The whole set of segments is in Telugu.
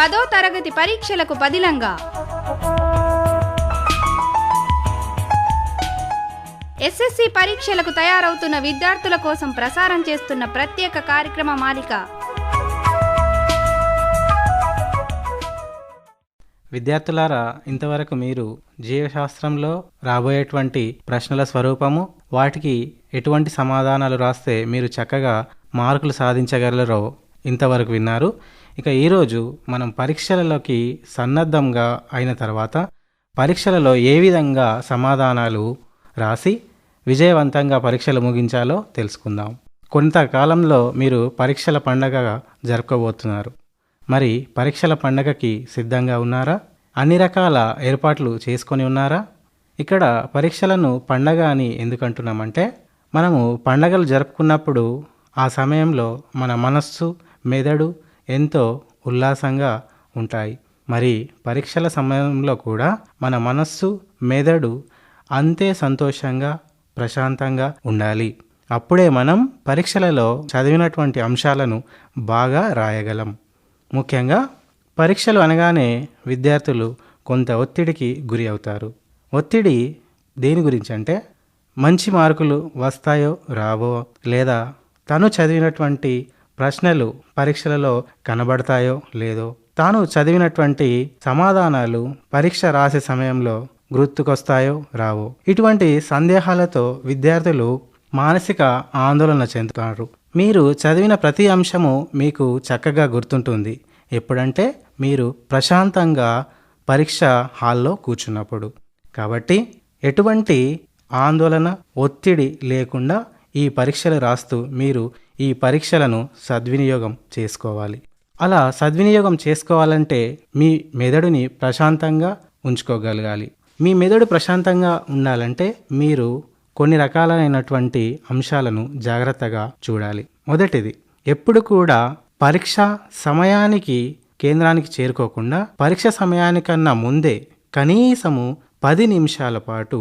పదో తరగతి పరీక్షలకు పదిలంగా. ఎస్ఎస్సి పరీక్షలకు తయారవుతున్న విద్యార్థుల కోసం ప్రసారం చేస్తున్న ప్రత్యేక కార్యక్రమ మాలిక. విద్యార్థులారా ఇంతవరకు మీరు జీవశాస్త్రంలో రాబోయేటువంటి ప్రశ్నల స్వరూపము వాటికి ఎటువంటి సమాధానాలు రాస్తే మీరు చక్కగా మార్కులు సాధించగలరో ఇంతవరకు విన్నారు. ఇక ఈరోజు మనం పరీక్షలలోకి సన్నద్ధంగా అయిన తర్వాత పరీక్షలలో ఏ విధంగా సమాధానాలు రాసి విజయవంతంగా పరీక్షలు ముగించాలో తెలుసుకుందాం. కొంతకాలంలో మీరు పరీక్షల పండగ జరుపుకోబోతున్నారు. మరి పరీక్షల పండగకి సిద్ధంగా ఉన్నారా? అన్ని రకాల ఏర్పాట్లు చేసుకొని ఉన్నారా? ఇక్కడ పరీక్షలను పండగ అని ఎందుకంటున్నామంటే మనము పండగలు జరుపుకున్నప్పుడు ఆ సమయంలో మన మనస్సు మెదడు ఎంతో ఉల్లాసంగా ఉంటాయి. మరి పరీక్షల సమయంలో కూడా మన మనస్సు మెదడు అంతే సంతోషంగా ప్రశాంతంగా ఉండాలి. అప్పుడే మనం పరీక్షలలో చదివినటువంటి అంశాలను బాగా రాయగలం. ముఖ్యంగా పరీక్షలు అనగానే విద్యార్థులు కొంత ఒత్తిడికి గురి అవుతారు. ఒత్తిడి దేని గురించి అంటే మంచి మార్కులు వస్తాయో రావో లేదా తను చదివినటువంటి ప్రశ్నలు పరీక్షలలో కనబడతాయో లేదో తాను చదివినటువంటి సమాధానాలు పరీక్ష రాసే సమయంలో గుర్తుకొస్తాయో రావో ఇటువంటి సందేహాలతో విద్యార్థులు మానసిక ఆందోళన చెందుతారు. మీరు చదివిన ప్రతి అంశము మీకు చక్కగా గుర్తుంటుంది. ఎప్పుడంటే మీరు ప్రశాంతంగా పరీక్ష హాల్లో కూర్చున్నప్పుడు. కాబట్టి ఎటువంటి ఆందోళన ఒత్తిడి లేకుండా ఈ పరీక్షలు రాస్తూ మీరు ఈ పరీక్షలను సద్వినియోగం చేసుకోవాలి. అలా సద్వినియోగం చేసుకోవాలంటే మీ మెదడుని ప్రశాంతంగా ఉంచుకోగలగాలి. మీ మెదడు ప్రశాంతంగా ఉండాలంటే మీరు కొన్ని రకాలైనటువంటి అంశాలను జాగ్రత్తగా చూడాలి. మొదటిది ఎప్పుడు కూడా పరీక్ష సమయానికి కేంద్రానికి చేరుకోకుండా పరీక్ష సమయానికన్నా ముందే కనీసము పది నిమిషాల పాటు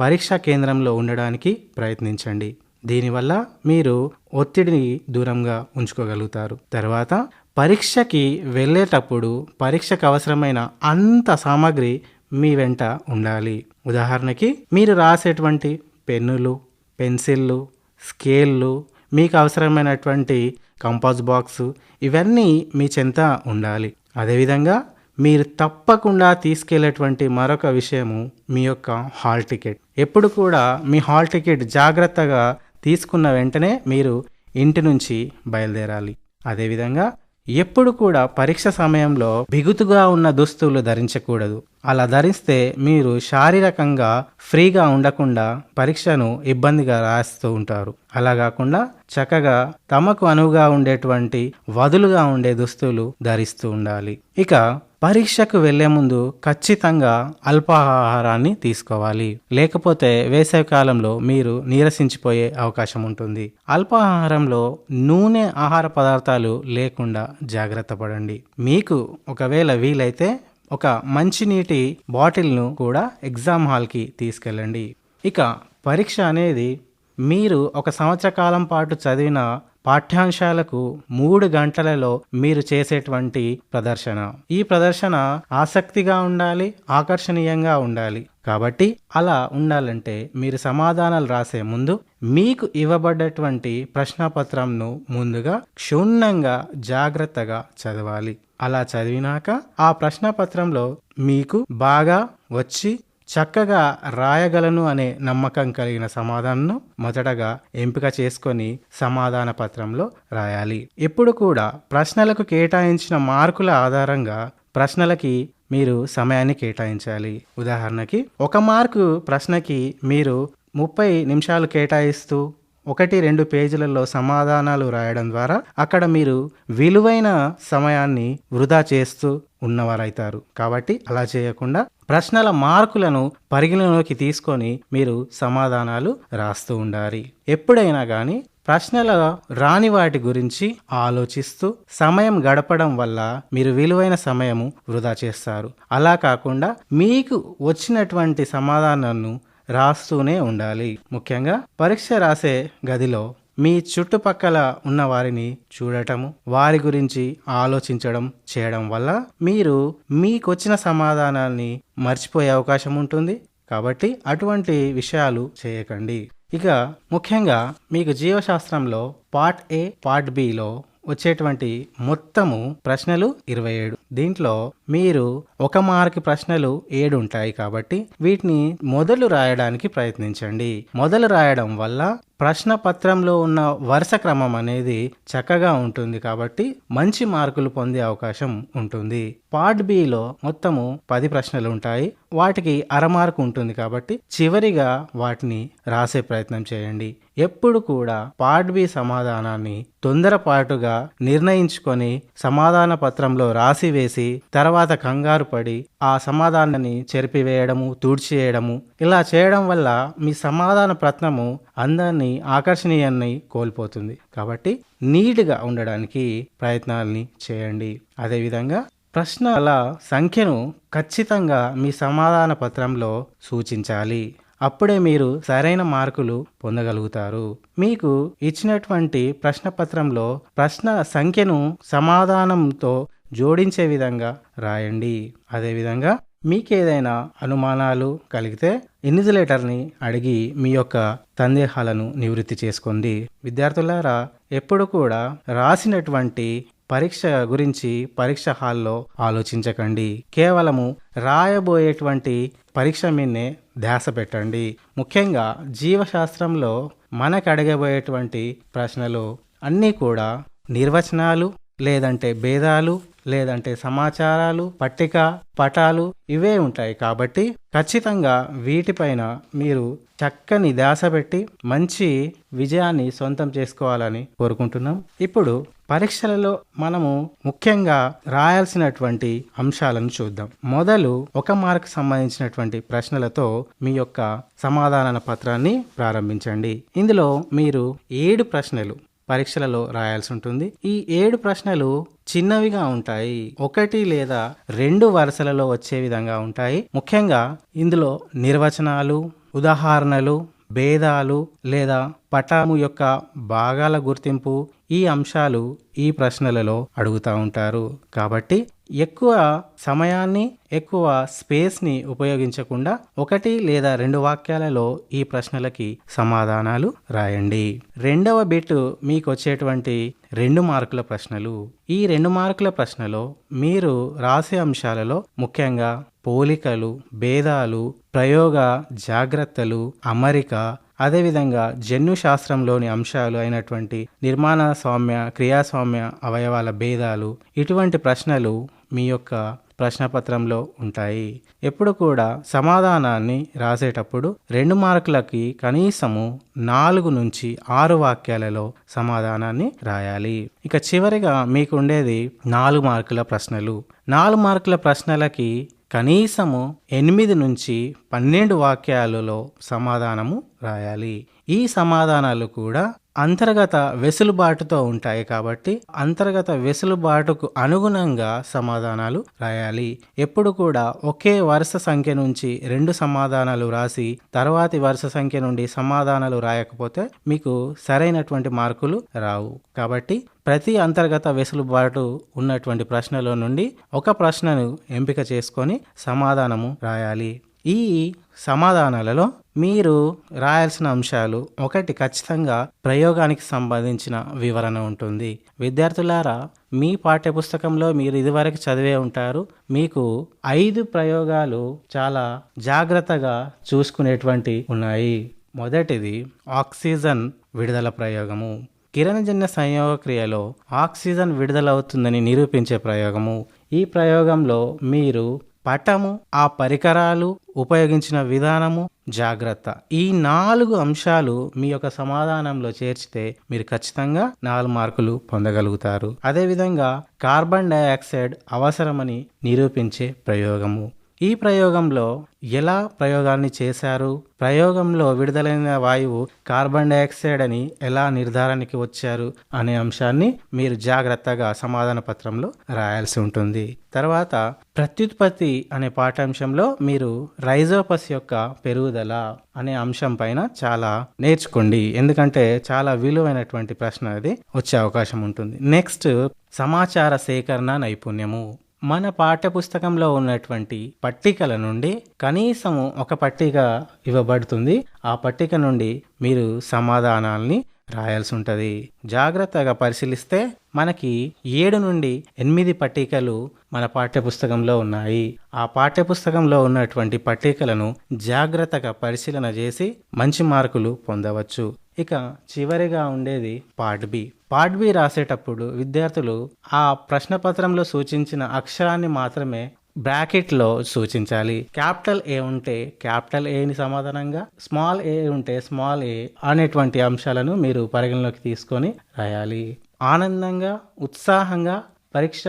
పరీక్షా కేంద్రంలో ఉండడానికి ప్రయత్నించండి. దీనివల్ల మీరు ఒత్తిడిని దూరంగా ఉంచుకోగలుగుతారు. తర్వాత పరీక్షకి వెళ్ళేటప్పుడు పరీక్షకు అవసరమైన అంత సామాగ్రి మీ వెంట ఉండాలి. ఉదాహరణకి మీరు రాసేటువంటి పెన్నులు పెన్సిళ్ళు స్కేళ్ళు మీకు అవసరమైనటువంటి కంపాస్ బాక్స్ ఇవన్నీ మీ చెంత ఉండాలి. అదేవిధంగా మీరు తప్పకుండా తీసుకెళ్ళేటువంటి మరొక విషయము మీ యొక్క హాల్ టికెట్. ఎప్పుడు కూడా మీ హాల్ టికెట్ జాగ్రత్తగా తీసుకున్న వెంటనే మీరు ఇంటి నుంచి బయలుదేరాలి. అదేవిధంగా ఎప్పుడు కూడా పరీక్ష సమయంలో బిగుతుగా ఉన్న దుస్తులు ధరించకూడదు. అలా ధరిస్తే మీరు శారీరకంగా ఫ్రీగా ఉండకుండా పరీక్షను ఇబ్బందిగా రాస్తూ ఉంటారు. అలా కాకుండా చక్కగా తమకు అనువుగా ఉండేటువంటి వదులుగా ఉండే దుస్తులు ధరిస్తూ ఉండాలి. ఇక పరీక్షకు వెళ్ళే ముందు ఖచ్చితంగా అల్పాహారాన్ని తీసుకోవాలి. లేకపోతే వేసవి కాలంలో మీరు నీరసించిపోయే అవకాశం ఉంటుంది. అల్పాహారంలో నూనె ఆహార పదార్థాలు లేకుండా జాగ్రత్త పడండి. మీకు ఒకవేళ వీలైతే ఒక మంచినీటి బాటిల్ను కూడా ఎగ్జామ్ హాల్కి తీసుకెళ్ళండి. ఇక పరీక్ష అనేది మీరు ఒక సంవత్సర కాలం పాటు చదివిన పాఠ్యాంశాలకు మూడు గంటలలో మీరు చేసేటువంటి ప్రదర్శన. ఈ ప్రదర్శన ఆసక్తిగా ఉండాలి ఆకర్షణీయంగా ఉండాలి. కాబట్టి అలా ఉండాలంటే మీరు సమాధానాలు రాసే ముందు మీకు ఇవ్వబడ్డటువంటి ప్రశ్నపత్రంను ముందుగా క్షుణ్ణంగా జాగ్రత్తగా చదవాలి. అలా చదివినాక ఆ ప్రశ్నపత్రంలో మీకు బాగా వచ్చి చక్కగా రాయగలను అనే నమ్మకం కలిగిన సమాధానంను మొదటగా ఎంపిక చేసుకొని సమాధాన పత్రంలో రాయాలి. ఎప్పుడు కూడా ప్రశ్నలకు కేటాయించిన మార్కుల ఆధారంగా ప్రశ్నలకి మీరు సమయాన్ని కేటాయించాలి. ఉదాహరణకి ఒక మార్కు ప్రశ్నకి మీరు ముప్పై నిమిషాలు కేటాయిస్తూ ఒకటి రెండు పేజీలలో సమాధానాలు రాయడం ద్వారా అక్కడ మీరు విలువైన సమయాన్ని వృధా చేస్తూ ఉన్నవారైతారు. కాబట్టి అలా చేయకుండా ప్రశ్నల మార్కులను పరిగణలోకి తీసుకొని మీరు సమాధానాలు రాస్తూ ఉండాలి. ఎప్పుడైనా కానీ ప్రశ్నల రాని వాటి గురించి ఆలోచిస్తూ సమయం గడపడం వల్ల మీరు విలువైన సమయము వృధా చేస్తారు. అలా కాకుండా మీకు వచ్చినటువంటి సమాధానాలను రాస్తూనే ఉండాలి. ముఖ్యంగా పరీక్ష రాసే గదిలో మీ చుట్టుపక్కల ఉన్న వారిని చూడటము వారి గురించి ఆలోచించడం చేయడం వల్ల మీరు మీకొచ్చిన సమాధానాన్ని మర్చిపోయే అవకాశం ఉంటుంది. కాబట్టి అటువంటి విషయాలు చేయకండి. ఇక ముఖ్యంగా మీకు జీవశాస్త్రంలో పార్ట్ ఏ పార్ట్ బిలో వచ్చేటువంటి మొత్తము ప్రశ్నలు ఇరవై ఏడు. దీంట్లో మీరు ఒక మార్క్ ప్రశ్నలు ఏడు ఉంటాయి కాబట్టి వీటిని మొదలు రాయడానికి ప్రయత్నించండి. మొదలు రాయడం వల్ల ప్రశ్న పత్రంలో ఉన్న వరుస క్రమం అనేది చక్కగా ఉంటుంది కాబట్టి మంచి మార్కులు పొందే అవకాశం ఉంటుంది. పార్ట్ బిలో మొత్తము పది ప్రశ్నలు ఉంటాయి. వాటికి అర మార్కు ఉంటుంది కాబట్టి చివరిగా వాటిని రాసే ప్రయత్నం చేయండి. ఎప్పుడు కూడా పార్ట్ బి సమాధానాన్ని తొందరపాటుగా నిర్ణయించుకొని సమాధాన పత్రంలో రాసి వేసి తర్వాత కంగారు పడి ఆ సమాధానాన్ని చెరిపివేయడము తూడ్చివేయడము ఇలా చేయడం వల్ల మీ సమాధాన ప్రశ్నము అందరినీ ఆకర్షణీయాన్ని కోల్పోతుంది. కాబట్టి నీట్గా ఉండడానికి ప్రయత్నాల్ని చేయండి. అదేవిధంగా ప్రశ్నల సంఖ్యను ఖచ్చితంగా మీ సమాధాన పత్రంలో సూచించాలి. అప్పుడే మీరు సరైన మార్కులు పొందగలుగుతారు. మీకు ఇచ్చినటువంటి ప్రశ్నపత్రంలో ప్రశ్న సంఖ్యను సమాధానంతో జోడించే విధంగా రాయండి. అదేవిధంగా మీకేదైనా అనుమానాలు కలిగితే ఇన్విజిలేటర్ని అడిగి మీ యొక్క సందేహాలను నివృత్తి చేసుకోండి. విద్యార్థులారా ఎప్పుడు కూడా రాసినటువంటి పరీక్ష గురించి పరీక్ష హాల్లో ఆలోచించకండి. కేవలము రాయబోయేటువంటి పరీక్ష మీన్నే ధ్యాస పెట్టండి. ముఖ్యంగా జీవశాస్త్రంలో మనకు అడగబోయేటువంటి ప్రశ్నలు అన్నీ కూడా నిర్వచనాలు లేదంటే భేదాలు లేదంటే సమాచారాలు పట్టిక పటాలు ఇవే ఉంటాయి కాబట్టి ఖచ్చితంగా వీటిపైన మీరు చక్కని ధ్యాస పెట్టి మంచి విజయాన్ని సొంతం చేసుకోవాలని కోరుకుంటున్నాం. ఇప్పుడు పరీక్షలలో మనము ముఖ్యంగా రాయాల్సినటువంటి అంశాలను చూద్దాం. మొదలు ఒక మార్క్ సంబంధించినటువంటి ప్రశ్నలతో మీ యొక్క సమాధాన పత్రాన్ని ప్రారంభించండి. ఇందులో మీరు ఏడు ప్రశ్నలు పరీక్షలలో రాయాల్సి ఉంటుంది. ఈ ఏడు ప్రశ్నలు చిన్నవిగా ఉంటాయి. ఒకటి లేదా రెండు వరుసలలో వచ్చే విధంగా ఉంటాయి. ముఖ్యంగా ఇందులో నిర్వచనాలు ఉదాహరణలు భేదాలు లేదా పటాము యొక్క భాగాల గుర్తింపు ఈ అంశాలు ఈ ప్రశ్నలలో అడుగుతూ ఉంటారు. కాబట్టి ఎక్కువ సమయాన్ని ఎక్కువ స్పేస్ని ఉపయోగించకుండా ఒకటి లేదా రెండు వాక్యాలలో ఈ ప్రశ్నలకి సమాధానాలు రాయండి. రెండవ బిట్ మీకు వచ్చేటువంటి రెండు మార్కుల ప్రశ్నలు. ఈ రెండు మార్కుల ప్రశ్నలో మీరు రాసే అంశాలలో ముఖ్యంగా పోలికలు భేదాలు ప్రయోగ జాగ్రత్తలు అమరిక అదేవిధంగా జన్యు శాస్త్రంలోని అంశాలు అయినటువంటి నిర్మాణ స్వామ్య క్రియాస్వామ్య అవయవాల భేదాలు ఇటువంటి ప్రశ్నలు మీ యొక్క ప్రశ్నపత్రంలో ఉంటాయి. ఎప్పుడు కూడా సమాధానాన్ని రాసేటప్పుడు రెండు మార్కులకి కనీసము నాలుగు నుంచి ఆరు వాక్యాలలో సమాధానాన్ని రాయాలి. ఇక చివరిగా మీకు ఉండేది నాలుగు మార్కుల ప్రశ్నలు. నాలుగు మార్కుల ప్రశ్నలకి కనీసము ఎనిమిది నుంచి పన్నెండు వాక్యాలలో సమాధానము రాయాలి. ఈ సమాధానాలు కూడా అంతర్గత వెసులుబాటుతో ఉంటాయి కాబట్టి అంతర్గత వెసులుబాటుకు అనుగుణంగా సమాధానాలు రాయాలి. ఎప్పుడు కూడా ఒకే వరుస సంఖ్య నుంచి రెండు సమాధానాలు రాసి తర్వాతి వరుస సంఖ్య నుండి సమాధానాలు రాయకపోతే మీకు సరైనటువంటి మార్కులు రావు. కాబట్టి ప్రతి అంతర్గత వెసులుబాటు ఉన్నటువంటి ప్రశ్నలో నుండి ఒక ప్రశ్నను ఎంపిక చేసుకొని సమాధానము రాయాలి. ఈ సమాధానాలలో మీరు రాయాల్సిన అంశాలు ఒకటి ఖచ్చితంగా ప్రయోగానికి సంబంధించిన వివరణ ఉంటుంది. విద్యార్థులారా మీ పాఠ్యపుస్తకంలో మీరు ఇదివరకు చదివే ఉంటారు. మీకు ఐదు ప్రయోగాలు చాలా జాగ్రత్తగా చూసుకునేటువంటి ఉన్నాయి. మొదటిది ఆక్సిజన్ విడుదల ప్రయోగము. కిరణజన్య సంయోగ క్రియలో ఆక్సిజన్ విడుదలవుతుందని నిరూపించే ప్రయోగము. ఈ ప్రయోగంలో మీరు పటము ఆ పరికరాలు ఉపయోగించిన విధానము జాగ్రత్త. ఈ నాలుగు అంశాలు మీ యొక్క సమాధానంలో చేర్చితే మీరు ఖచ్చితంగా నాలుగు మార్కులు పొందగలుగుతారు. అదేవిధంగా కార్బన్ డైఆక్సైడ్ అవసరమని నిరూపించే ప్రయోగము. ఈ ప్రయోగంలో ఎలా ప్రయోగాన్ని చేశారు? ప్రయోగంలో విడుదలైన వాయువు కార్బన్ డైఆక్సైడ్ అని ఎలా నిర్ధారణకి వచ్చారు? అనే అంశాన్ని మీరు జాగ్రత్తగా సమాధాన పత్రంలో రాయాల్సి ఉంటుంది. తర్వాత ప్రత్యుత్పత్తి అనే పాఠ్యాంశంలో మీరు రైజోపస్ యొక్క పెరుగుదల అనే అంశం పైన చాలా నేర్చుకోండి. ఎందుకంటే చాలా విలువైనటువంటి ప్రశ్న అది వచ్చే అవకాశం ఉంటుంది. నెక్స్ట్ సమాచార సేకరణ నైపుణ్యము. మన పాఠ్యపుస్తకంలో ఉన్నటువంటి పట్టికల నుండి కనీసం ఒక పట్టిక ఇవ్వబడుతుంది. ఆ పట్టిక నుండి మీరు సమాధానాల్ని రాయాల్సి ఉంటుంది జాగ్రత్తగా పరిశీలిస్తే మనకి ఏడు నుండి ఎనిమిది పట్టికలు మన పాఠ్యపుస్తకంలో ఉన్నాయి. ఆ పాఠ్యపుస్తకంలో ఉన్నటువంటి పట్టికలను జాగ్రత్తగా పరిశీలన చేసి మంచి మార్కులు పొందవచ్చు. ఇక చివరిగా ఉండేది పార్ట్ బి. పార్ట్ బి రాసేటప్పుడు విద్యార్థులు ఆ ప్రశ్నపత్రంలో సూచించిన అక్షరాన్ని మాత్రమే బ్రాకెట్లో సూచించాలి. క్యాపిటల్ ఏ ఉంటే క్యాపిటల్ ఏని సమాధానంగా స్మాల్ ఏ ఉంటే స్మాల్ ఏ అనేటువంటి అంశాలను మీరు పరిగణలోకి తీసుకొని రాయాలి. ఆనందంగా ఉత్సాహంగా పరీక్ష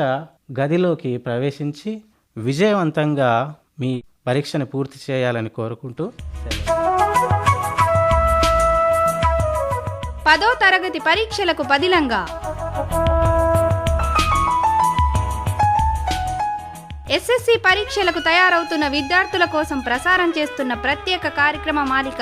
గదిలోకి ప్రవేశించి విజయవంతంగా మీ పరీక్షను పూర్తి చేయాలని కోరుకుంటూ పదో తరగతి పరీక్షలకు పదిలంగా. ఎస్ఎస్సి పరీక్షలకు తయారవుతున్న విద్యార్థుల కోసం ప్రసారం చేస్తున్న ప్రత్యేక కార్యక్రమ మాలిక.